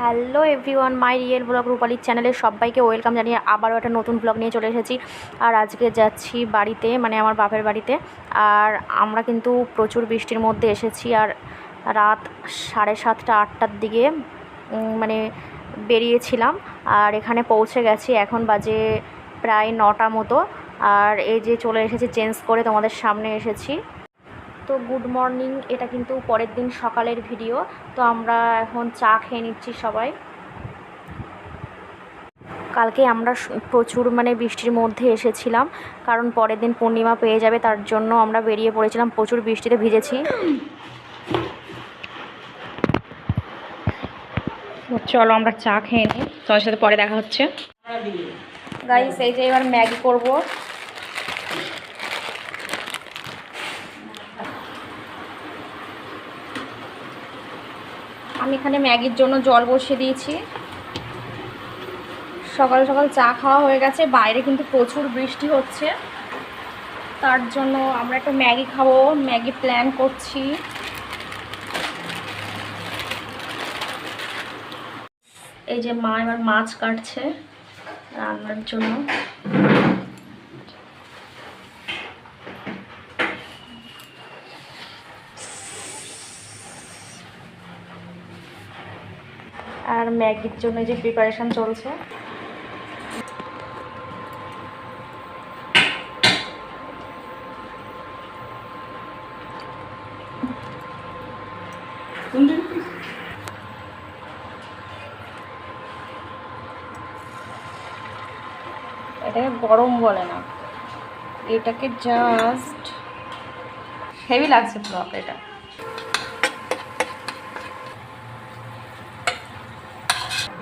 Hello everyone, my real blog রূপালির চ্যানেলে সবাইকে welcome জানিয়ে আবারও একটা নতুন ব্লগ নিয়ে চলে এসেছি। আর আজকে যাচ্ছি বাড়িতে মানে আমার বাপের বাড়িতে। আর আমরা কিন্তু প্রচুর বৃষ্টির মধ্যে এসেছি। আর রাত সাড়ে সাতটা, আটটার দিকে মানে বেরিয়েছিলাম। আর এখানে পৌঁছে গেছি, এখন বাজে প্রায় নটা মতো। আর এই যে চলে এসেছি, চেঞ্জ করে তোমাদের সামনে এসেছি। তো গুড মর্নিং এটা কিন্তু পরের দিন সকালের ভিডিও। তো আমরা এখন চা খেয়ে নিচ্ছি সবাই। কালকে আমরা প্রচুর মানে বৃষ্টির মধ্যে এসেছিলাম কারণ পরের দিন পূর্ণিমা পেয়ে যাবে তার জন্য আমরা বেরিয়ে পড়েছিলাম প্রচুর বৃষ্টিতে ভিজেছি। চলো আমরা চা খেয়ে নিই তোমার সাথে পরে দেখা হচ্ছে। গাইস এই যে এবার ম্যাগি করব। আমি এখানে ম্যাগির জন্য জল বসিয়ে দিয়েছি। সকাল সকাল চা খাওয়া হয়ে গেছে। বাইরে কিন্তু প্রচুর বৃষ্টি হচ্ছে। তার জন্য আমরা একটু ম্যাগি খাব। ম্যাগি প্ল্যান করছি। এই যে মা এবার মাছ কাটছে রান্নার জন্য। আর ম্যাগির জন্য যে প্রিপারেশন চলছে। এটাকে গরম বলে না। এটাকে জাস্ট হেভি লাগছে ব্লক এটা।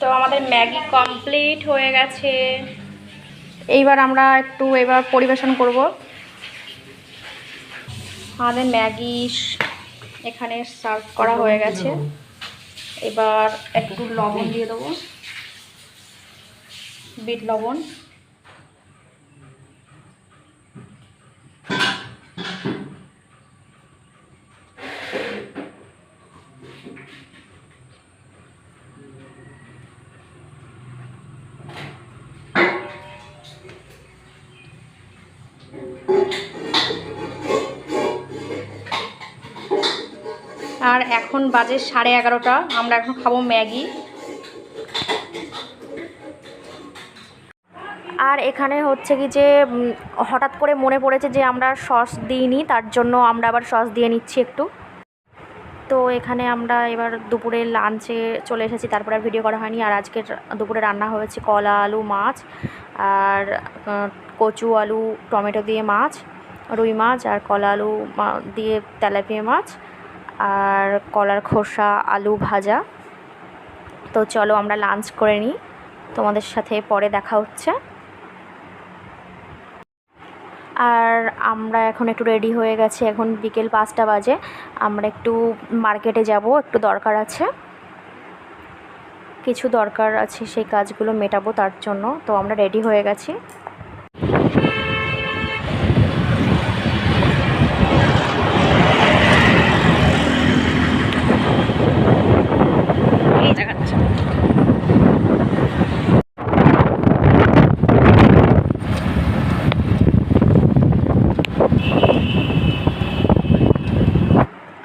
তো আমাদের ম্যাগি কমপ্লিট হয়ে গেছে। এইবার আমরা একটু এবার পরিবেশন করব। আমাদের ম্যাগি এখানে সার্ভ করা হয়ে গেছে। এবার একটু লবণ দিয়ে দেবো। বিট লবণ। আর এখন বাজে সাড়ে এগারোটা। আমরা এখন খাব ম্যাগি। আর এখানে হচ্ছে কি যে হঠাৎ করে মনে পড়েছে যে আমরা সস দিইনি, তার জন্য আমরা আবার সস দিয়ে নিচ্ছি একটু। তো এখানে আমরা এবার দুপুরে লাঞ্চে চলে এসেছি, তারপরে আর ভিডিও করা হয়নি। আর আজকে দুপুরে রান্না হয়েছে কলা, আলু, মাছ, আর কচু, আলু, টমেটো দিয়ে মাছ, রুই মাছ, আর কলা, আলু দিয়ে তেলাপিয়া মাছ। আর কলার খোসা, আলু ভাজা। তো চলো আমরা লাঞ্চ করে নিই। তোমাদের সাথে পরে দেখা হচ্ছে। আর আমরা এখন একটু রেডি হয়ে গেছি। এখন বিকেল পাঁচটা বাজে। আমরা একটু মার্কেটে যাব। একটু দরকার আছে। কিছু দরকার আছে, সেই কাজগুলো মেটাবো তার জন্য। তো আমরা রেডি হয়ে গেছি এই দেখাচ্ছে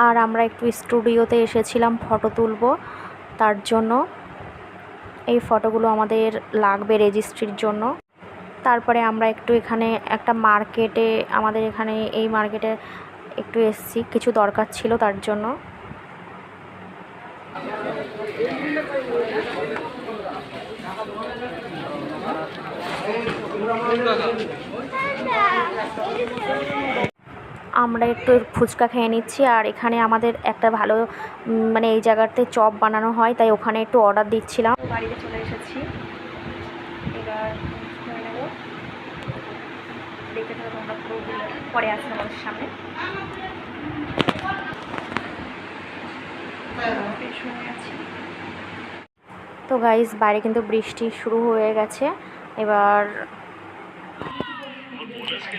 আর আমরা একটু স্টুডিওতে এসেছিলাম ফটো তুলব। তার জন্য এই ফটোগুলো আমাদের লাগবে রেজিস্ট্রির জন্য। তারপরে আমরা একটু এখানে একটা মার্কেটে, আমাদের এখানে এই মার্কেটে একটু এসছি, কিছু দরকার ছিল তার জন্য। আমরা একটু ফুচকা খেয়ে নিচ্ছি। আর এখানে আমাদের একটা ভালো মানে এই জায়গাতে চপ বানানো হয় তাই ওখানে একটু অর্ডার দিচ্ছিলাম। বাড়িতে চলে এসেছি। এবার দেখতে থাকো তোমরা পুরো পরে আসবে আমাদের সামনে। তো গাইস বাইরে কিন্তু বৃষ্টি শুরু হয়ে গেছে। এবার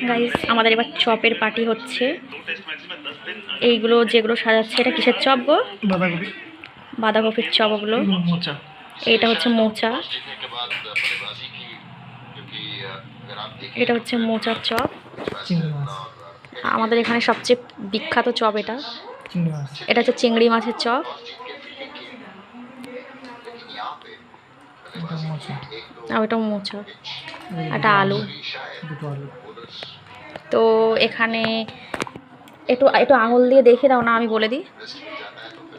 গাইস আমাদের এবার চপের পার্টি হচ্ছে। এইগুলো যেগুলো সাজাচ্ছে এটা কিসের চপ গো? বাঁধাকপি। বাঁধাকপির চপ ওগুলো। এটা হচ্ছে মোচা। এটা হচ্ছে মোচার চপ। আমাদের এখানে সবচেয়ে বিখ্যাত চপ এটা। এটা হচ্ছে চিংড়ি মাছের চপ। এটা মোচা আর ওটা মোচা। একটা আলু। দুটো আলু। তো এখানে একটু একটু আঙুল দিয়ে দেখে দাও না আমি বলে দিই।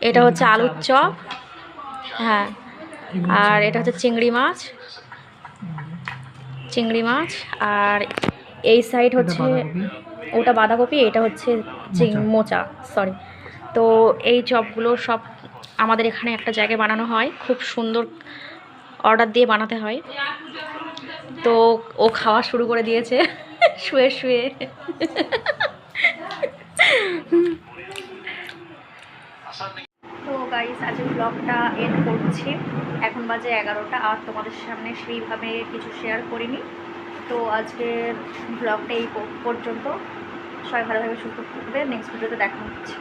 এটা হচ্ছে আলুর চপ। হ্যাঁ। আর এটা হচ্ছে চিংড়ি মাছ। চিংড়ি মাছ। আর এই সাইড হচ্ছে ওটা বাঁধাকপি এটা হচ্ছে চিং- মোচা। সরি তো এই চপগুলো সব আমাদের এখানে একটা জায়গায় বানানো হয়। খুব সুন্দর অর্ডার দিয়ে বানাতে হয়। তো ও খাওয়া শুরু করে দিয়েছে। শুয়ে শুয়ে। তো গাইস আজকে ব্লগটা এন্ড করছি। এখন বাজে এগারোটা আর তোমাদের সামনে সেইভাবে কিছু শেয়ার করিনি। তো আজকের ব্লগটা এই পর্যন্ত। সবাই ভালোভাবে সুস্থ থাকবে। নেক্সট ভিডিওতে দেখা হচ্ছে।